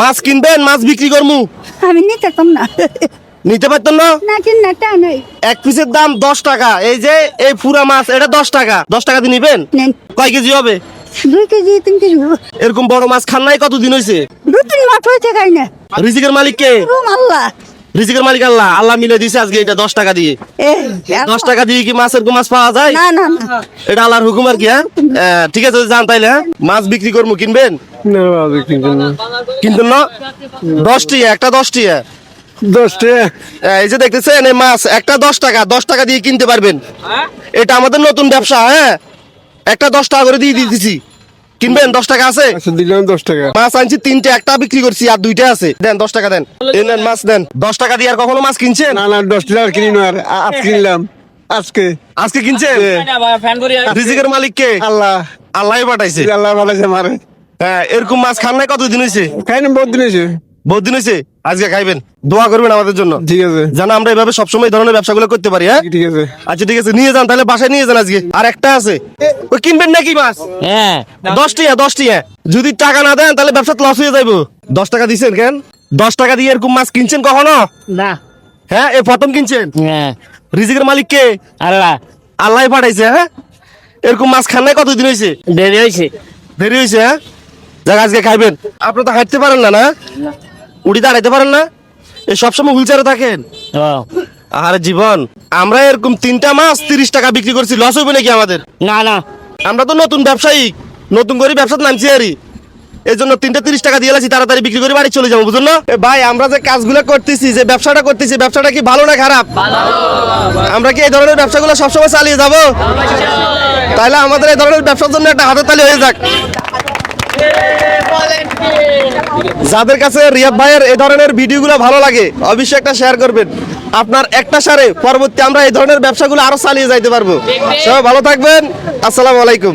মাছ কিনবেন মাছ বিক্রি করমু? আমি নিতে কম না। নিতে পারতেন না? না কিনা টা নাই এক পিসের দাম দশ টাকা। এই যে এই পুরা মাছ এটা দশ টাকা। দশ টাকা দিয়ে নিবেন? নেন। কয় কেজি হবে? দুই কেজি তিন কেজি এরকম বড় মাছ খান নাই? কতদিন হয়েছে দু তিন মাস হয়েছে খাই না। রিজিকের মালিক কে? রুম আল্লাহ। রিজিকের মালিক আল্লাহ। আল্লাহ মিলে দিছে আজকে এটা দশ টাকা দিয়ে। এ দশ টাকা দিয়ে কি মাছের গো মাছ পাওয়া যায়? না না না। এটা আল্লাহর হুকুম আর কি হ্যাঁ? আহ, ঠিক আছে যান তাইলে হ্যাঁ? মাছ বিক্রি করব কিনবেন? না না কিনতেন না? দশটি একটা দশটি? দশটা। এই যে দেখতেছেন এই মাছ একটা দশ টাকা দশ টাকা দিয়ে কিনতে পারবেন। এটা আমাদের নতুন ব্যবসা হ্যাঁ? একটা দশ টাকা করে দিয়ে দিতেছি। কিনবেন? দশ টাকা আছে? আচ্ছা দিলাম দশ টাকা। মাছ আনছি তিনটে একটা বিক্রি করছি আর দুইটা আছে। দেন দশ টাকা দেন। এই নেন মাছ দেন। দশ টাকা দিয়ে আর কখনো মাছ কিনছেন? না না দশ টাকা আর কিনি না আর আজ কিনলাম। আজকে। আজকে কিনছেন? রিজিকের মালিক কে আল্লাহ। আল্লাহ পাঠাইছে। আল্লাহ ভালো মারে হ্যাঁ এরকম মাছ খান নাই কতদিন হয়েছে খাই না বহুত দিন হয়েছে বহুত দিন হয়েছে আজকে খাইবেন। দোয়া করবেন আমাদের জন্য। ঠিক আছে। যেন আমরা এভাবে সবসময় ধরনের ব্যবসাগুলো করতে পারি হ্যাঁ? ঠিক আছে। আচ্ছা ঠিক আছে নিয়ে যান তাহলে বাসায় নিয়ে যান আজকে। আর একটা আছে। ওই কিনবেন নাকি মাছ? হ্যাঁ। দশটি হ্যাঁ দশটি হ্যাঁ যদি টাকা না দেন তাহলে ব্যবসা লস হয়ে যাইবো। দশ টাকা দিছেন কেন? দশ টাকা দিয়ে এরকম মাছ কিনছেন কখনো? না। হ্যাঁ এ প্রথম কিনছেন? হ্যাঁ। রিজিকের মালিক কে? আল্লাহ। আল্লাহ পাঠাইছে হ্যাঁ? এরকম মাছ খান নাই কতদিন হয়েছে দেরি হয়েছে দেরি হয়েছে হ্যাঁ? যাক আজকে খাইবেন। আপনি তো হাঁটতে পারেন না না? উড়ি দাঁড়াইতে পারেন না? এই সবসময় হুইল চেয়ারে থাকেন? ও আর জীবন আমরা এরকম তিনটা মাছ তিরিশ টাকা বিক্রি করছি লস হইবে নাকি আমাদের? না না। আমরা তো নতুন ব্যবসায়ী নতুন করে ব্যবসাতে নামছি আরই। এই জন্য তিনটা তিরিশ টাকা দিয়ে লাছি তাড়াতাড়ি বিক্রি করে বাড়ি চলে যাব বুঝুন না? ভাই আমরা যে কাজগুলো করতেছি যে ব্যবসাটা করতেছি ব্যবসাটা কি ভালো না খারাপ? আমরা কি এই ধরনের ব্যবসাগুলো সবসময় চালিয়ে যাব? তাহলে আমাদের এই ধরনের ব্যবসার জন্য একটা হাতের তালি হয়ে যাক। যাদের কাছে রিয়াদ ভাইয়ের এই ধরনের ভিডিওগুলো ভালো লাগে, অবশ্যই একটা শেয়ার করবেন। আপনার একটা সারে পরবর্তী আমরা এই ধরনের ব্যবসাগুলো আরও চালিয়ে যাইতে পারব। সবাই ভালো থাকবেন। আসসালামু আলাইকুম।